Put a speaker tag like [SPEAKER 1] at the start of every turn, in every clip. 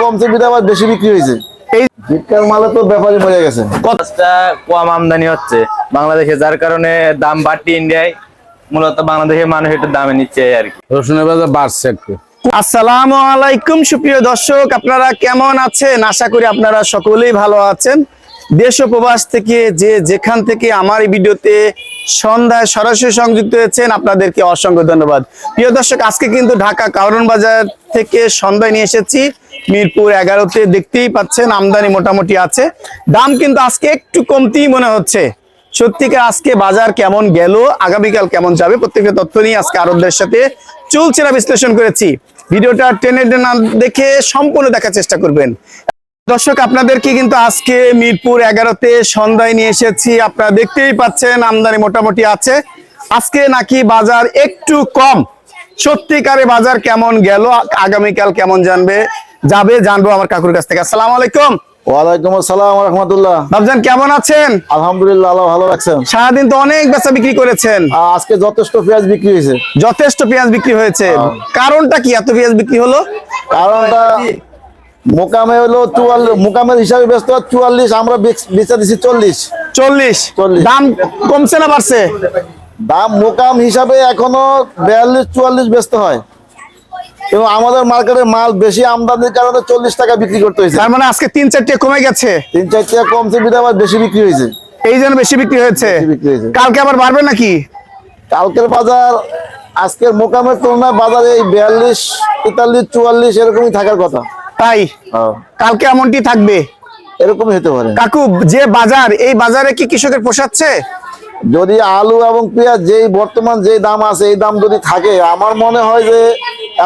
[SPEAKER 1] কম আবার বেশি বিক্রি হয়েছে।
[SPEAKER 2] এই
[SPEAKER 1] মালে তো ব্যাপারই মরে গেছে।
[SPEAKER 3] কতটা কম আমদানি হচ্ছে। বাংলাদেশে যার কারণে দাম বাড়তি ইন্ডিয়ায় মূলত বাংলাদেশের মানুষ একটু দামে নিচ্ছে আর কি।
[SPEAKER 4] রসুনের বাজার বাড়ছে একটু।
[SPEAKER 2] আসসালামু আলাইকুম সুপ্রিয় দর্শক আপনারা কেমন আছেন? আশা করি আপনারা সকলেই ভালো আছেন। দেশ ও প্রবাস থেকে যে যেখান থেকে আমার এই ভিডিওতে সন্ধ্যায় সরাসরি সংযুক্ত হয়েছেন, আপনাদেরকে অসংখ্য ধন্যবাদ। প্রিয় দর্শক, আজকে কিন্তু ঢাকা কারণ বাজার থেকে সন্ধ্যায় নিয়ে এসেছি। মিরপুর এগারোতে দেখতেই পাচ্ছেন, আমদানি মোটামুটি আছে। দাম কিন্তু আজকে একটু কমতি মনে হচ্ছে। সত্যিকার আজকে বাজার কেমন গেল, আগামীকাল কেমন যাবে, প্রত্যেকটা তথ্য নিয়ে আজকে আরবদের সাথে চুলচেরা বিশ্লেষণ করেছি। ভিডিওটা টেনে না দেখে সম্পূর্ণ দেখার চেষ্টা করবেন। দর্শক আপনাদেরকে কিন্তু আজকে মিরপুর এগারোতে সন্ধ্যায় নিয়ে এসেছি। আপনারা দেখতেই পাচ্ছেন আমদানি মোটামুটি আছে। আজকে নাকি বাজার একটু কম। সত্যিকারে বাজার কেমন গেল আগামীকাল কেমন জানবে যাবে জানব আমার কাকুর কাছ থেকে। আসসালাম আলাইকুম।
[SPEAKER 1] ওয়ালাইকুম আসসালাম রহমতুল্লাহ।
[SPEAKER 2] বাবজান কেমন আছেন?
[SPEAKER 1] আলহামদুলিল্লাহ আল্লাহ ভালো রাখছেন।
[SPEAKER 2] সারাদিন তো অনেক বেচা বিক্রি করেছেন।
[SPEAKER 1] আজকে যথেষ্ট পেঁয়াজ বিক্রি হয়েছে।
[SPEAKER 2] যথেষ্ট পেঁয়াজ বিক্রি হয়েছে। কারণটা কি? এত পেঁয়াজ বিক্রি হলো?
[SPEAKER 1] কারণটা মোকামে হলো চুয়াল্লিশ মোকামের হিসাবে ব্যস্ত চুয়াল্লিশ আমরা বেচ- দিছি চল্লিশ।
[SPEAKER 2] চল্লিশ?
[SPEAKER 1] 40
[SPEAKER 2] দাম কমছে না বাড়ছে?
[SPEAKER 1] দাম মোকাম হিসাবে এখনও বিয়াল্লিশ চুয়াল্লিশ ব্যস্ত হয়। এবং আমাদের মার্কেটে মাল বেশি আমদানির কারণে চল্লিশ টাকা বিক্রি করতে হয়েছে।
[SPEAKER 2] তার মানে আজকে তিন চারটে কমে গেছে?
[SPEAKER 1] তিন চার টাকা কমছে বিধা আবার বেশি বিক্রি হয়েছে।
[SPEAKER 2] এই জন্য বেশি বিক্রি হয়েছে?
[SPEAKER 1] বেশি বিক্রি হয়েছে।
[SPEAKER 2] কালকে আবার বাড়বে নাকি?
[SPEAKER 1] কালকের বাজার আজকের মোকামের তুলনায় বাজারে এই বিয়াল্লিশ তেতাল্লিশ চুয়াল্লিশ এরকমই থাকার কথা।
[SPEAKER 2] তাই? কালকে এমনটি থাকবে?
[SPEAKER 1] এরকমই হতে পারে।
[SPEAKER 2] কাকু যে বাজার এই বাজারে কি কৃষকের পোষাচ্ছে?
[SPEAKER 1] যদি আলু এবং পেঁয়াজ যেই বর্তমান যে দাম আছে এই দাম যদি থাকে আমার মনে হয় যে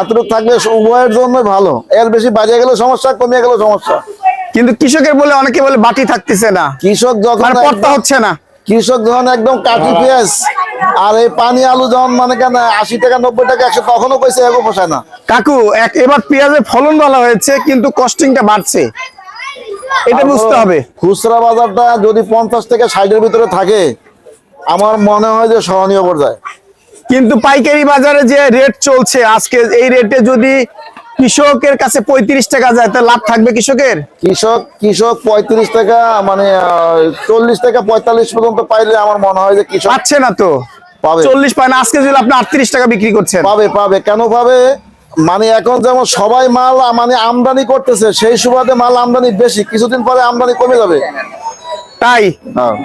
[SPEAKER 1] এতটুকু থাকলে উভয়ের জন্য ভালো। এর বেশি বাজে গেলে সমস্যা কমিয়ে গেলে সমস্যা।
[SPEAKER 2] কিন্তু কৃষকের বলে অনেকে বলে বাটি থাকতেছে না।
[SPEAKER 1] কৃষক যখন
[SPEAKER 2] মানে হচ্ছে না।
[SPEAKER 1] কৃষক যখন একদম কাঠি পেঁয়াজ। আর এই পানি আলু যখন মানে কেন আশি টাকা নব্বই টাকা একশো তখনও পয়সা এগো পোষায় না।
[SPEAKER 2] কাকু এক এবার পেঁয়াজের ফলন ভালো হয়েছে কিন্তু কস্টিংটা বাড়ছে। এটা বুঝতে হবে।
[SPEAKER 1] খুচরা বাজারটা যদি পঞ্চাশ থেকে ষাটের ভিতরে থাকে আমার মনে হয় যে সহনীয় পর্যায়ে।
[SPEAKER 2] কিন্তু পাইকারি বাজারে যে রেট চলছে আজকে এই রেটে যদি কৃষকের কাছে পঁয়ত্রিশ টাকা যায় তা লাভ থাকবে কৃষকের?
[SPEAKER 1] কৃষক কৃষক পঁয়ত্রিশ টাকা মানে চল্লিশ টাকা পঁয়তাল্লিশ পর্যন্ত পাইলে আমার মনে হয় যে কৃষক
[SPEAKER 2] পাচ্ছে না তো?
[SPEAKER 1] পাবে।
[SPEAKER 2] চল্লিশ পায় না আজকে যদি আপনি আটত্রিশ টাকা বিক্রি করছেন।
[SPEAKER 1] পাবে পাবে। কেন পাবে? মানে এখন যেমন সবাই মাল মানে আমদানি করতেছে সেই সুবাদে মাল আমদানি বেশি কিছুদিন পরে আমদানি কমে যাবে।
[SPEAKER 2] তাই?
[SPEAKER 1] হ্যাঁ।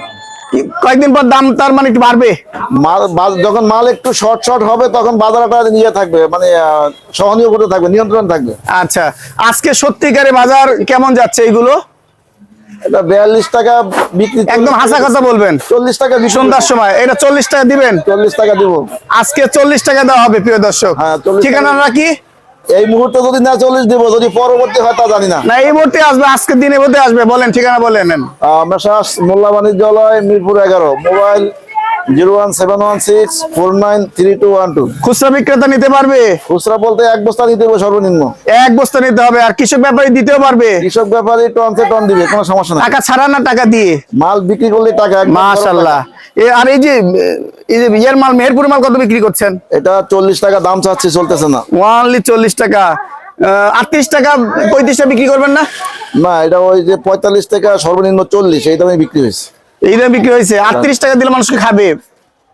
[SPEAKER 2] কয়েকদিন পর দাম তার মানে একটু বাড়বে?
[SPEAKER 1] মাল যখন মাল একটু শর্ট শর্ট হবে তখন বাজারটা নিয়ে থাকবে মানে সহনীয় করতে থাকবে নিয়ন্ত্রণ থাকবে।
[SPEAKER 2] আচ্ছা আজকে সত্যিকারে বাজার কেমন যাচ্ছে এইগুলো
[SPEAKER 1] এটা বিয়াল্লিশ টাকা বিক্রি
[SPEAKER 2] একদম হাসা বলবেন।
[SPEAKER 1] চল্লিশ টাকা
[SPEAKER 2] সন্ধ্যার সময় এটা চল্লিশ টাকা দিবেন?
[SPEAKER 1] চল্লিশ টাকা দিব।
[SPEAKER 2] আজকে চল্লিশ টাকা দেওয়া হবে প্রিয় দর্শক।
[SPEAKER 1] হ্যাঁ, 40
[SPEAKER 2] ঠিকানা
[SPEAKER 1] টাকা।
[SPEAKER 2] রাখি
[SPEAKER 1] এই মুহূর্তে যদি না চল্লিশ দিব যদি পরবর্তী হয় তা জানি না।
[SPEAKER 2] না এই মুহূর্তে আসবে আজকে দিনের মধ্যে আসবে বলেন ঠিকানা বলেন
[SPEAKER 1] আহ, মেসার্স মোল্লা বাণিজ্যালয় মিরপুর এগারো mobile zero one seven one six four nine three two one two.
[SPEAKER 2] খুচরা বিক্রেতা নিতে পারবে?
[SPEAKER 1] খুচরা বলতে এক বস্তা দিতে হবে সর্বনিম্ন।
[SPEAKER 2] এক বস্তা নিতে হবে আর কৃষক ব্যাপারী দিতেও পারবে?
[SPEAKER 1] কৃষক ব্যাপারী টন সে টন দিবে কোনো সমস্যা নাই।
[SPEAKER 2] টাকা ছাড়া না টাকা দিয়ে?
[SPEAKER 1] মাল বিক্রি করলে টাকা
[SPEAKER 2] মাশাল্লাহ। আর এই যে এই যে ইয়ের মাল মেহেরপুর মাল কত বিক্রি করছেন?
[SPEAKER 1] এটা চল্লিশ টাকা দাম চাচ্ছি চলতেছে না।
[SPEAKER 2] ওয়ানলি চল্লিশ টাকা। আটত্রিশ টাকা পঁয়ত্রিশ টাকা বিক্রি করবেন না?
[SPEAKER 1] না এটা ওই যে পঁয়তাল্লিশ টাকা সর্বনিম্ন চল্লিশ এই দামে বিক্রি হয়েছে।
[SPEAKER 2] এই দামে বিক্রি হয়েছে। আটত্রিশ টাকা দিলে মানুষকে খাবে।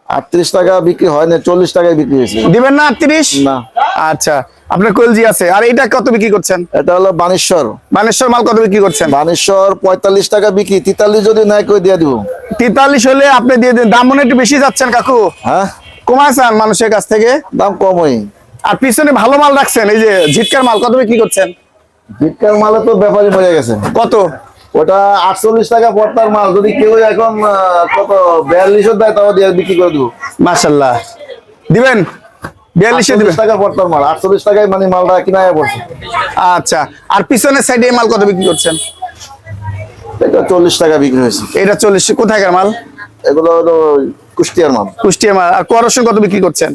[SPEAKER 1] আটত্রিশ টাকা বিক্রি হয় না চল্লিশ টাকায় বিক্রি হয়েছে।
[SPEAKER 2] দিবেন না আটত্রিশ?
[SPEAKER 1] না।
[SPEAKER 2] আচ্ছা আপনার কলজি আছে। আর এইটা কত বিক্রি করছেন?
[SPEAKER 1] এটা হলো বানেশ্বর।
[SPEAKER 2] বানেশ্বর মাল কত বিক্রি করছেন?
[SPEAKER 1] বানেশ্বর পঁয়তাল্লিশ টাকা বিক্রি তেতাল্লিশ যদি নাই করে দিয়ে দিব?
[SPEAKER 2] তেতাল্লিশ হলে আপনি দিয়ে দিন। দাম মনে একটু বেশি যাচ্ছেন কাকু।
[SPEAKER 1] হ্যাঁ?
[SPEAKER 2] কমাইছেন মানুষের কাছ থেকে?
[SPEAKER 1] দাম কমই।
[SPEAKER 2] আর পিছনে ভালো মাল রাখছেন এই যে ঝিটকার মাল কত বিক্রি করছেন?
[SPEAKER 1] ভিক্ষার মালে তো ব্যাপারই মরে গেছে।
[SPEAKER 2] কত?
[SPEAKER 1] ওটা আটচল্লিশ টাকা পর্তার মাল। যদি কেউ এখন কত বিয়াল্লিশও দেয় তাও বিক্রি করে দেবো।
[SPEAKER 2] মাশাল্লাহ দিবেন? বিয়াল্লিশে দিবেন?
[SPEAKER 1] টাকা পড়তার মাল। আটচল্লিশ টাকায় মানে মালটা পড়ছে।
[SPEAKER 2] আচ্ছা। আর পিছনের সাইডে মাল কত বিক্রি করছেন?
[SPEAKER 1] এটা চল্লিশ টাকা বিক্রি হয়েছে।
[SPEAKER 2] এটা চল্লিশ। মাল?
[SPEAKER 1] এগুলো হলো কুষ্টিয়ার মাল।
[SPEAKER 2] মাল। আর কত বিক্রি করছেন?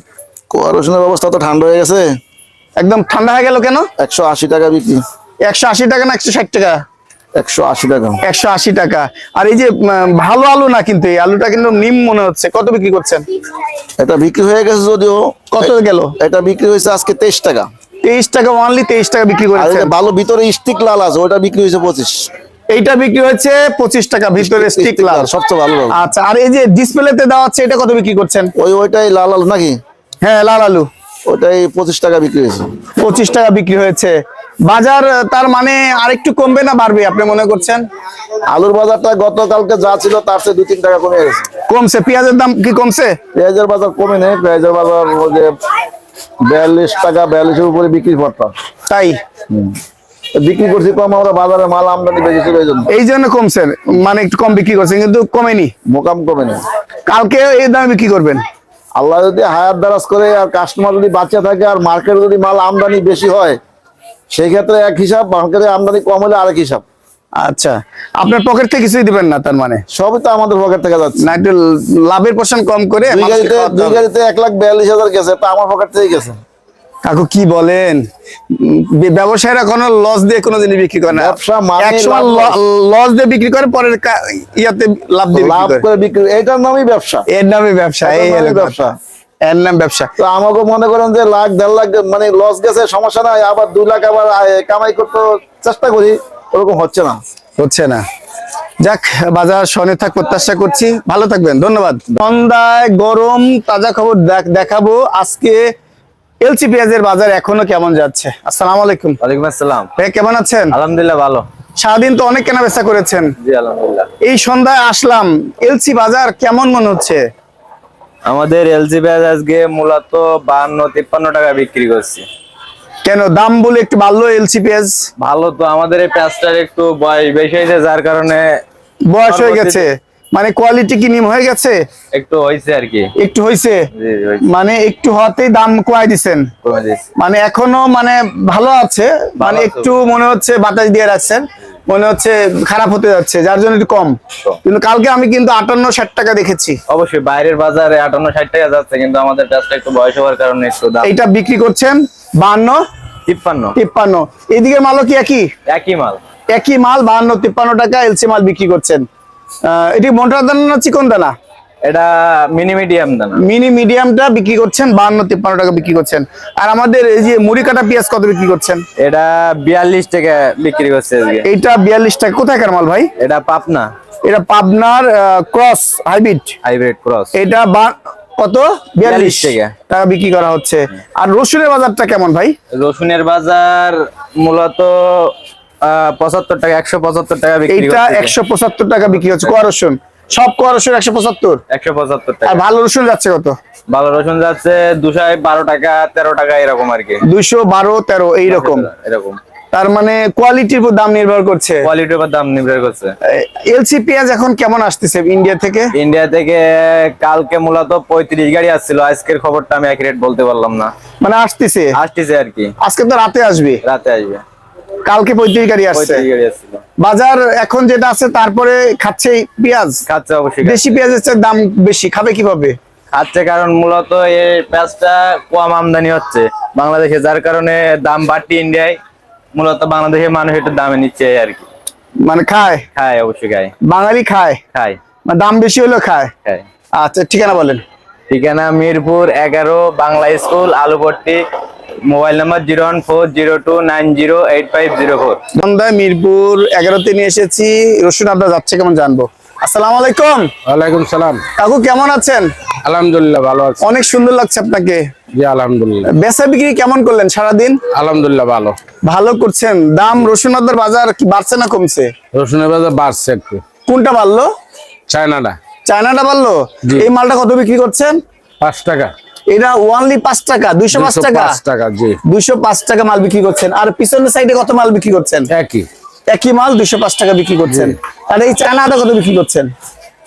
[SPEAKER 1] কুয়া রসুনের ব্যবস্থা তো ঠান্ডা হয়ে গেছে।
[SPEAKER 2] একদম ঠান্ডা হয়ে গেল কেন?
[SPEAKER 1] একশো আশি টাকা বিক্রি।
[SPEAKER 2] একশো আশি টাকা না একশো ষাট টাকা?
[SPEAKER 1] একশো আশি টাকা।
[SPEAKER 2] একশো আশি টাকা। আর এই যে ভালো আলু না কিন্তু এই আলুটা কিন্তু নিম মনে হচ্ছে। কত বিক্রি করছেন?
[SPEAKER 1] এটা বিক্রি হয়ে গেছে যদিও।
[SPEAKER 2] কত গেল?
[SPEAKER 1] এটা বিক্রি হয়েছে আজকে তেইশ টাকা।
[SPEAKER 2] তেইশ টাকা অনলি তেইশ টাকা বিক্রি
[SPEAKER 1] আর এই
[SPEAKER 2] করেছেন।
[SPEAKER 1] যে ভালো ভিতরে স্টিক লাল আছে ওটা বিক্রি হয়েছে পঁচিশ।
[SPEAKER 2] এইটা বিক্রি হচ্ছে পঁচিশ টাকা ভিতরে স্টিক লাল।
[SPEAKER 1] সবচেয়ে ভালো।
[SPEAKER 2] আচ্ছা আর এই যে ডিসপ্লেতে দেওয়া আছে এটা কত বিক্রি করছেন?
[SPEAKER 1] ওই ওইটাই লাল আলু নাকি?
[SPEAKER 2] হ্যাঁ লাল আলু।
[SPEAKER 1] ওটাই পঁচিশ টাকা বিক্রি হয়েছে।
[SPEAKER 2] পঁচিশ টাকা বিক্রি হয়েছে। বাজার তার মানে আরেকটু কমবে না বাড়বে আপনি মনে করছেন?
[SPEAKER 1] আলুর বাজারটা গতকালকে যা ছিল তার চেয়ে দুই তিন টাকা কমে গেছে।
[SPEAKER 2] কমছে পেঁয়াজের দাম কি কমছে?
[SPEAKER 1] পেঁয়াজের বাজার কমে নেই পেঁয়াজের বাজার যে বিয়াল্লিশ টাকা বিয়াল্লিশের উপরে বিক্রি করতাম
[SPEAKER 2] তাই?
[SPEAKER 1] বিক্রি করছি কম আমরা বাজারে মাল আমদানি বেশি ছিল এই জন্য
[SPEAKER 2] এই জন্য কমছে মানে একটু কম বিক্রি করছেন কিন্তু কমেনি।
[SPEAKER 1] মোকাম কমে নেই।
[SPEAKER 2] কালকে এই দামে বিক্রি করবেন?
[SPEAKER 1] আল্লাহ যদি হায়ার দারাজ করে আর কাস্টমার যদি বাঁচা থাকে আর মার্কেট যদি মাল আমদানি বেশি হয় সেই ক্ষেত্রে এক হিসাব মার্কেটে আমদানি কম হলে আরেক হিসাব।
[SPEAKER 2] আচ্ছা আপনার পকেট থেকে কিছুই দিবেন না তার মানে?
[SPEAKER 1] সবই তো আমাদের পকেট থেকে যাচ্ছে।
[SPEAKER 2] না একটু লাভের পোর্শন কম করে
[SPEAKER 1] দুই গাড়িতে দুই গাড়িতে এক লাখ বিয়াল্লিশ হাজার গেছে তা আমার পকেট থেকে গেছে।
[SPEAKER 2] কাকু কি বলেন? ব্যবসায়ীরা কোনো লস দিয়ে কোনো জিনিস বিক্রি করে না।
[SPEAKER 1] ব্যবসা মানে
[SPEAKER 2] একসময় লস। দিয়ে বিক্রি করে পরের ইয়াতে লাভ দিয়ে
[SPEAKER 1] লাভ
[SPEAKER 2] বিক্রি করে।
[SPEAKER 1] করে বিক্রি এইটার নামই ব্যবসা।
[SPEAKER 2] এর নামে ব্যবসা এই
[SPEAKER 1] এটার ব্যবসা।
[SPEAKER 2] ব্যবসা এর নাম ব্যবসা।
[SPEAKER 1] তো আমাকে মনে করেন যে লাখ দেড় লাখ মানে লস গেছে সমস্যা নাই আবার দুই লাখ আবার কামাই করতে চেষ্টা করি ওরকম হচ্ছে না।
[SPEAKER 2] হচ্ছে না। যাক বাজার সনে থাক প্রত্যাশা করছি। ভালো থাকবেন ধন্যবাদ। সন্ধ্যায় গরম তাজা খবর দেখাবো। আজকে এলসি পেঁয়াজের বাজার এখনও কেমন যাচ্ছে? আসসালামু আলাইকুম।
[SPEAKER 3] ওয়ালাইকুম আসসালাম।
[SPEAKER 2] ভাই কেমন আছেন?
[SPEAKER 3] আলহামদুলিল্লাহ ভালো।
[SPEAKER 2] সারাদিন তো অনেক কেনা বেচা করেছেন।
[SPEAKER 3] জি আলহামদুলিল্লাহ।
[SPEAKER 2] এই সন্ধ্যায় আসলাম। এলসি বাজার কেমন মনে হচ্ছে?
[SPEAKER 3] আমাদের এলজি পেঁয়াজ আজকে মূলত বান্ন তিপ্পান্ন টাকা বিক্রি করছি।
[SPEAKER 2] কেন? দাম বলে একটু বাড়লো এলসি পেঁয়াজ
[SPEAKER 3] ভালো তো আমাদের এই পেঁয়াজটার একটু বয়স বেশি হয়েছে যার কারণে
[SPEAKER 2] বয়স হয়ে গেছে। মানে কোয়ালিটি কি নিম হয়ে গেছে?
[SPEAKER 3] একটু হয়েছে আর কি।
[SPEAKER 2] একটু হয়েছে? মানে একটু হতেই দাম কমাই দিছেন। মানে এখনও মানে ভালো আছে মানে একটু মনে হচ্ছে বাতাস দিয়ে রাখছেন। মনে হচ্ছে খারাপ হতে যাচ্ছে যার জন্য একটু কম। কিন্তু কালকে আমি কিন্তু আটান্ন ষাট টাকা দেখেছি।
[SPEAKER 3] অবশ্যই বাইরের বাজারে আটান্ন ষাট টাকা যাচ্ছে কিন্তু আমাদের চাষটা একটু বয়স হওয়ার কারণে এটা দাম।
[SPEAKER 2] বিক্রি করছেন বাহান্ন?
[SPEAKER 3] তিপ্পান্ন।
[SPEAKER 2] তিপ্পান্ন। এদিকে মালও কি একই?
[SPEAKER 3] একই মাল।
[SPEAKER 2] একই মাল বাহান্ন তিপ্পান্ন টাকা এলসি মাল বিক্রি করছেন। এটি মোটা দানা না চিকন দানা
[SPEAKER 3] এটা মিনি মিডিয়াম দানা।
[SPEAKER 2] মিনি মিডিয়ামটা বিক্রি করছেন বাহান্ন তিপ্পান্ন টাকা বিক্রি করছেন। আর আমাদের এই যে মুড়ি কাটা পেঁয়াজ কত বিক্রি করছেন?
[SPEAKER 3] এটা বিয়াল্লিশ টাকা বিক্রি করছে আজকে।
[SPEAKER 2] এইটা বিয়াল্লিশ টাকা। কোথাকার মাল ভাই?
[SPEAKER 3] এটা পাপনা
[SPEAKER 2] এটা পাবনার ক্রস হাইব্রিড
[SPEAKER 3] হাইব্রিড ক্রস
[SPEAKER 2] এটা কত? বিয়াল্লিশ
[SPEAKER 3] 42 টাকা।
[SPEAKER 2] টাকা বিক্রি করা হচ্ছে। আর রসুনের বাজারটা কেমন ভাই?
[SPEAKER 3] রসুনের বাজার মূলত পঁচাত্তর টাকা একশো পঁচাত্তর টাকা বিক্রি
[SPEAKER 2] এইটা একশো পঁচাত্তর টাকা বিক্রি হচ্ছে। কোয়া রসুন? সব কোয়া রসুন একশো পঁচাত্তর?
[SPEAKER 3] একশো পঁচাত্তর
[SPEAKER 2] আর
[SPEAKER 3] টাকা।
[SPEAKER 2] ভালো রসুন যাচ্ছে কত?
[SPEAKER 3] ভালো রসুন যাচ্ছে দুশো বারো টাকা তেরো টাকা এরকম আর কি।
[SPEAKER 2] দুইশো বারো তেরো এইরকম।
[SPEAKER 3] এরকম।
[SPEAKER 2] তার মানে কোয়ালিটির উপর দাম নির্ভর করছে।
[SPEAKER 3] কোয়ালিটির উপর দাম নির্ভর করছে।
[SPEAKER 2] এলসি পেঁয়াজ এখন কেমন আসতেছে ইন্ডিয়া থেকে?
[SPEAKER 3] ইন্ডিয়া থেকে কালকে মূলত পঁয়ত্রিশ গাড়ি আসছিল। আজকের খবরটা আমি এক রেট বলতে পারলাম না।
[SPEAKER 2] মানে আসতেছে?
[SPEAKER 3] আসতেছে আর কি।
[SPEAKER 2] আজকে তো রাতে আসবে।
[SPEAKER 3] রাতে আসবে।
[SPEAKER 2] কালকে পঁয়ত্রিশ গাড়ি আসছে। বাজার এখন যেটা আছে তারপরে খাচ্ছে পেঁয়াজ।
[SPEAKER 3] খাচ্ছে অবশ্যই
[SPEAKER 2] দেশি পেঁয়াজের দাম বেশি খাবে কীভাবে?
[SPEAKER 3] খাচ্ছে কারণ মূলত এই পেঁয়াজটা কম আমদানি হচ্ছে। বাংলাদেশে যার কারণে দাম বাড়তি ইন্ডিয়ায় মূলত বাংলাদেশের মানুষ একটু দামে নিচ্ছে আর কি।
[SPEAKER 2] মানে খায়?
[SPEAKER 3] খায় অবশ্যই খায়।
[SPEAKER 2] বাঙালি খায়?
[SPEAKER 3] খায়।
[SPEAKER 2] মানে দাম বেশি হলেও খায়?
[SPEAKER 3] খায়।
[SPEAKER 2] আচ্ছা ঠিকানা বলেন।
[SPEAKER 3] ঠিকানা মিরপুর এগারো Bangla school Alupatti mobile number zero one four zero two nine zero eight five zero four.
[SPEAKER 2] সন্ধ্যায় মিরপুর এগারোতে নিয়ে এসেছি। রসুন আপনার যাচ্ছে কেমন জানব? আসসালামু আলাইকুম।
[SPEAKER 4] ওয়ালাইকুম সালাম।
[SPEAKER 2] কাকু কেমন আছেন?
[SPEAKER 4] আলহামদুলিল্লাহ ভালো আছি।
[SPEAKER 2] অনেক সুন্দর লাগছে আপনাকে।
[SPEAKER 4] জি আলহামদুলিল্লাহ।
[SPEAKER 2] বেচা বিক্রি কেমন করলেন সারাদিন?
[SPEAKER 4] আলহামদুলিল্লাহ ভালো।
[SPEAKER 2] ভালো করছেন। দাম রসুন আদার বাজার কি বাড়ছে না কমছে?
[SPEAKER 4] রসুনের বাজার বাড়ছে একটু।
[SPEAKER 2] কোনটা বাড়লো?
[SPEAKER 4] চায়নাটা।
[SPEAKER 2] চায়নাটা বাড়লো? এই মালটা কত বিক্রি করছেন?
[SPEAKER 4] পাঁচ টাকা।
[SPEAKER 2] এটা ওয়ানলি পাঁচ টাকা দুইশো পাঁচ টাকা।
[SPEAKER 4] টাকা জি।
[SPEAKER 2] দুইশো পাঁচ টাকা মাল বিক্রি করছেন। আর পিছনের সাইডে কত মাল বিক্রি করছেন?
[SPEAKER 4] একই।
[SPEAKER 2] একই মাল দুইশো পাঁচ টাকা বিক্রি করছেন। আর এই চায়না আদা কত বিক্রি করছেন?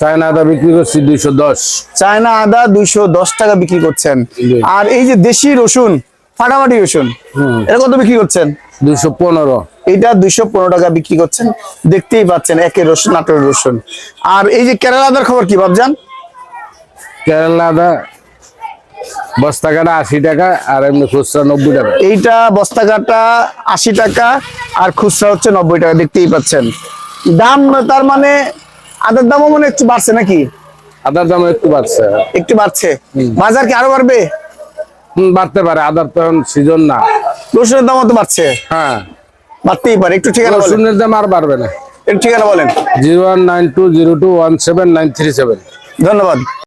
[SPEAKER 4] চায়নাটা বিক্রি করছি দুইশো দশ।
[SPEAKER 2] চায়না আদা দুইশো দশ টাকা বিক্রি করছেন। আর এই যে দেশি রসুন ফাটাফাটি রসুন এটা কত বিক্রি করছেন?
[SPEAKER 4] দুইশো পনেরো।
[SPEAKER 2] এইটা দুইশো পনেরো টাকা বিক্রি করছেন। দেখতেই পাচ্ছেন একের রসুন নাটোরের রসুন। আর এই যে কেরালা আদার খবর কি ভাবজান
[SPEAKER 4] কেরালাটা বস্তা কাটা আশি টাকা আর এমনি খুচরা নব্বই টাকা।
[SPEAKER 2] এইটা বস্তা কাটা আশি টাকা আর খুচরা হচ্ছে নব্বই টাকা দেখতেই পাচ্ছেন। দাম তার মানে আদার দামও মনে একটু বাড়ছে নাকি?
[SPEAKER 4] আদার দাম একটু বাড়ছে।
[SPEAKER 2] একটু বাড়ছে। বাজার কি আরও বাড়বে?
[SPEAKER 4] বাড়তে পারে আদার তো সিজন না।
[SPEAKER 2] রসুনের দামও তো বাড়ছে।
[SPEAKER 4] হ্যাঁ।
[SPEAKER 2] বাড়তেই পারে একটু ঠিকানা
[SPEAKER 4] রসুনের দাম আর বাড়বে না।
[SPEAKER 2] একটু ঠিকানা বলেন।
[SPEAKER 4] Zero one nine two zero two one seven nine three seven.
[SPEAKER 2] ধন্যবাদ।